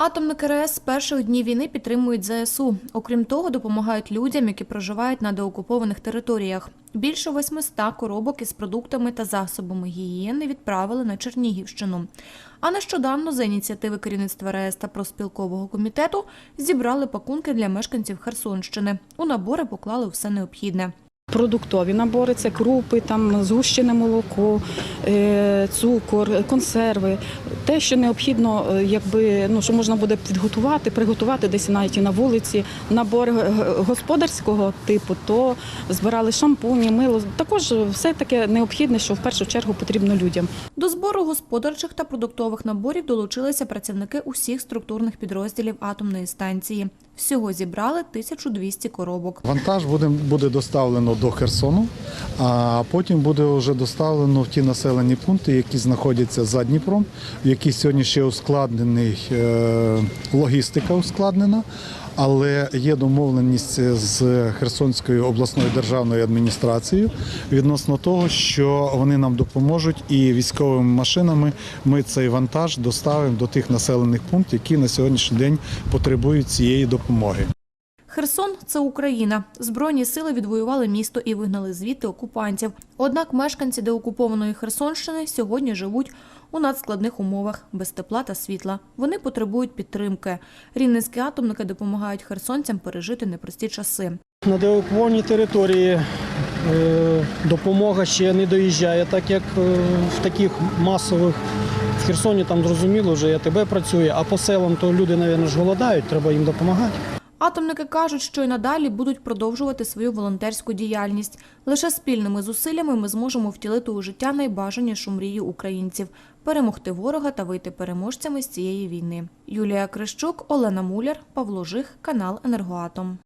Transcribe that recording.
Атомники РС з перших днів війни підтримують ЗСУ. Окрім того, допомагають людям, які проживають на деокупованих територіях. Більше 800 коробок із продуктами та засобами гігієни відправили на Чернігівщину. А нещодавно за ініціативи керівництва РС та проспілкового комітету зібрали пакунки для мешканців Херсонщини. У набори поклали все необхідне. Продуктові набори це крупи, там згущене молоко, е, цукор, консерви. Те, що необхідно, е, якби ну що можна буде підготувати, приготувати десь навіть і на вулиці. Набор е, господарського типу, то збирали шампуні, мило. Також все таке необхідне, що в першу чергу потрібно людям. До збору господарчих та продуктових наборів долучилися працівники усіх структурних підрозділів атомної станції. Всього зібрали 1200 коробок. Вантаж буде, буде доставлено до Херсону, а потім буде вже доставлено в ті населені пункти, які знаходяться за Дніпром, яких сьогодні ще ускладнений е, логістика ускладнена. Але є домовленість з Херсонською обласною державною адміністрацією відносно того, що вони нам допоможуть і військовими машинами ми цей вантаж доставимо до тих населених пунктів, які на сьогоднішній день потребують цієї допомоги. Херсон це Україна. Збройні сили відвоювали місто і вигнали звідти окупантів. Однак мешканці деокупованої Херсонщини сьогодні живуть у надскладних умовах без тепла та світла. Вони потребують підтримки. Рівненські атомники допомагають херсонцям пережити непрості часи. На деокупованій території е, допомога ще не доїжджає, так як е, в таких масових в Херсоні там зрозуміло, вже АТБ працює, а по селам то люди, мабуть, голодають, треба їм допомагати. Атомники кажуть, що й надалі будуть продовжувати свою волонтерську діяльність. Лише спільними зусиллями ми зможемо втілити у життя найбажанішу мрію українців перемогти ворога та вийти переможцями з цієї війни. Юлія Крищук, Олена Муляр, Павло Жих, канал Енергоатом.